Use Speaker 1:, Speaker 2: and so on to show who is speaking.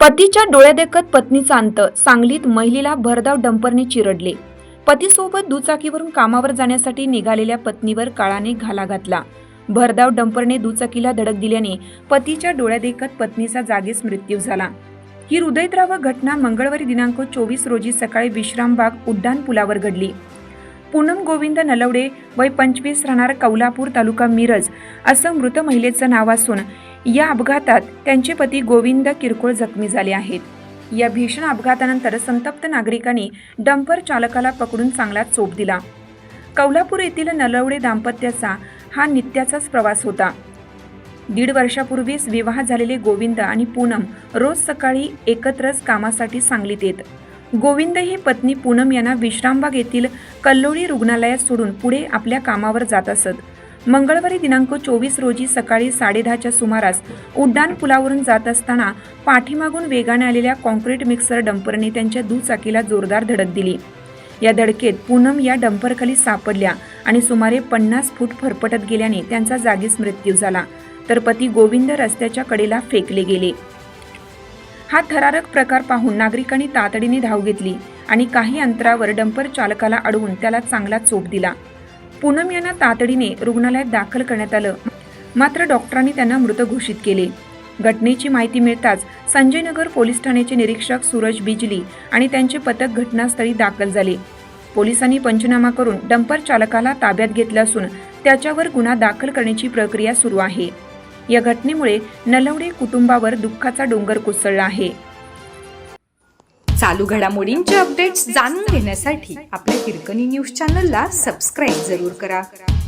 Speaker 1: पतीच्या डोळ्यादेखत पत्नीचा अंत सांगलीत महिलेला भरधाव डंपरने चिरडले. पतीसोबत दुचाकीवरून कामावर जाण्यासाठी निघालेल्या पत्नीवर काळाने घाला घातला. भरधाव डंपरने दुचाकीला धडक दिल्याने पतीच्या डोळ्यादेखत पत्नीचा जागीच मृत्यू झाला. ही हृदयद्राव घटना मंगळवारी दिनांक चोवीस रोजी सकाळी विश्रामबाग उड्डाण पुलावर घडली. पूनम गोविंद नलवडे वय पंचवीस राहणार कौलापूर तालुका मिरज असं मृत महिलेचं नाव असून या अपघातात त्यांचे पती गोविंद किरकोळ जखमी झाले आहेत. या भीषण अपघातानंतर संतप्त नागरिकांनी डंपर चालकाला पकडून चांगला चोप दिला. कौलापूर येथील नलवडे दाम्पत्याचा हा नित्याचाच प्रवास होता. दीड वर्षापूर्वीच विवाह झालेले गोविंद आणि पूनम रोज सकाळी एकत्रच कामासाठी सांगलीत येत. गोविंद ही पत्नी पूनम यांना विश्रामबाग येथील कल्लोळी रुग्णालयात सोडून पुढे आपल्या कामावर जात असत. मंगळवारी दिनांक चोवीस रोजी सकाळी साडेदहाच्या सुमारास उड्डाण पुलावरून जात असताना पाठीमागून वेगाने आलेल्या कॉन्क्रीट मिक्सर डंपरने त्यांच्या दुचाकीला जोरदार धडक दिली. या धडकेत पूनम या डंपरखाली सापडल्या आणि सुमारे पन्नास फूट फरफटत गेल्याने त्यांचा जागीच मृत्यू झाला. तर पती गोविंद रस्त्याच्या कडेला फेकले गेले. हा थरारक प्रकार पाहून नागरिकांनी तातडीने धाव घेतली आणि काही अंतरावर डंपर चालकाला अडवून त्याला चांगला चोप दिला. पूनम यांना तातडीने रुग्णालयात दाखल करण्यात आलं. मात्र डॉक्टरांनी त्यांना मृत घोषित केले. घटनेची माहिती मिळताच संजयनगर पोलीस ठाण्याचे निरीक्षक सूरज बिजली आणि त्यांचे पथक घटनास्थळी दाखल झाले. पोलिसांनी पंचनामा करून डंपर चालकाला ताब्यात घेतलं असून त्याच्यावर गुन्हा दाखल करण्याची प्रक्रिया सुरू आहे. या घटनेमुळे नलवडे कुटुंबावर दुःखाचा डोंगर कोसळला आहे.
Speaker 2: चालू घडामोडींचे अपडेट्स जाणून घेण्यासाठी आपल्या हिरकणी न्यूज चॅनलला सबस्क्राईब जरूर करा.